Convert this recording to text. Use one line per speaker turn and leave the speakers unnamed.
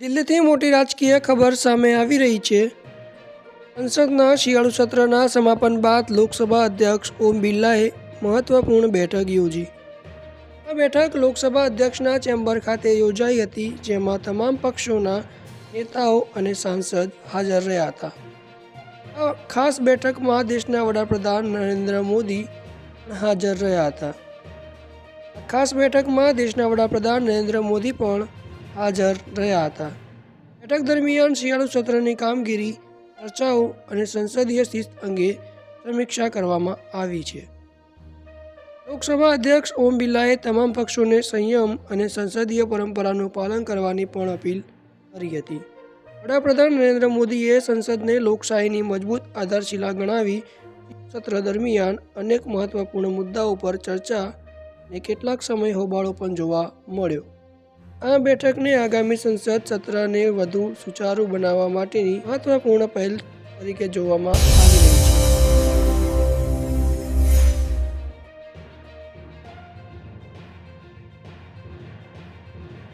દિલ્હીથી મોટી રાજકીય ખબર સામે આવી રહી છે. સંસદના શિયાળુ સત્રના સમાપન બાદ લોકસભા અધ્યક્ષ ઓમ બિરલાએ મહત્વપૂર્ણ બેઠક યોજી. આ બેઠક લોકસભા અધ્યક્ષના ચેમ્બર ખાતે યોજાઈ હતી, જેમાં તમામ પક્ષોના નેતાઓ અને સાંસદ હાજર રહ્યા હતા. આ ખાસ બેઠકમાં દેશના વડાપ્રધાન નરેન્દ્ર મોદી હાજર રહ્યા હતા. ખાસ બેઠકમાં દેશના વડાપ્રધાન નરેન્દ્ર મોદી પણ હાજર રહ્યા હતા. બેઠક દરમિયાન શિયાળુ સત્રની કામગીરી, ચર્ચાઓ અને સંસદીય શિસ્ત અંગે સમીક્ષા કરવામાં આવી છે. લોકસભા અધ્યક્ષ ઓમ બિરલાએ તમામ પક્ષોને સંયમ અને સંસદીય પરંપરાનું પાલન કરવાની પણ અપીલ કરી હતી. વડાપ્રધાન નરેન્દ્ર મોદીએ સંસદને લોકશાહીની મજબૂત આધારશિલા ગણાવી સત્ર દરમિયાન અનેક મહત્વપૂર્ણ મુદ્દાઓ પર ચર્ચા અને કેટલાક સમય હોબાળો પણ જોવા મળ્યો. આ બેઠકને આગામી સંસદ સત્રને વધુ સુચારુ બનાવવા માટેની મહત્વપૂર્ણ પહેલ તરીકે જોવામાં આવી રહી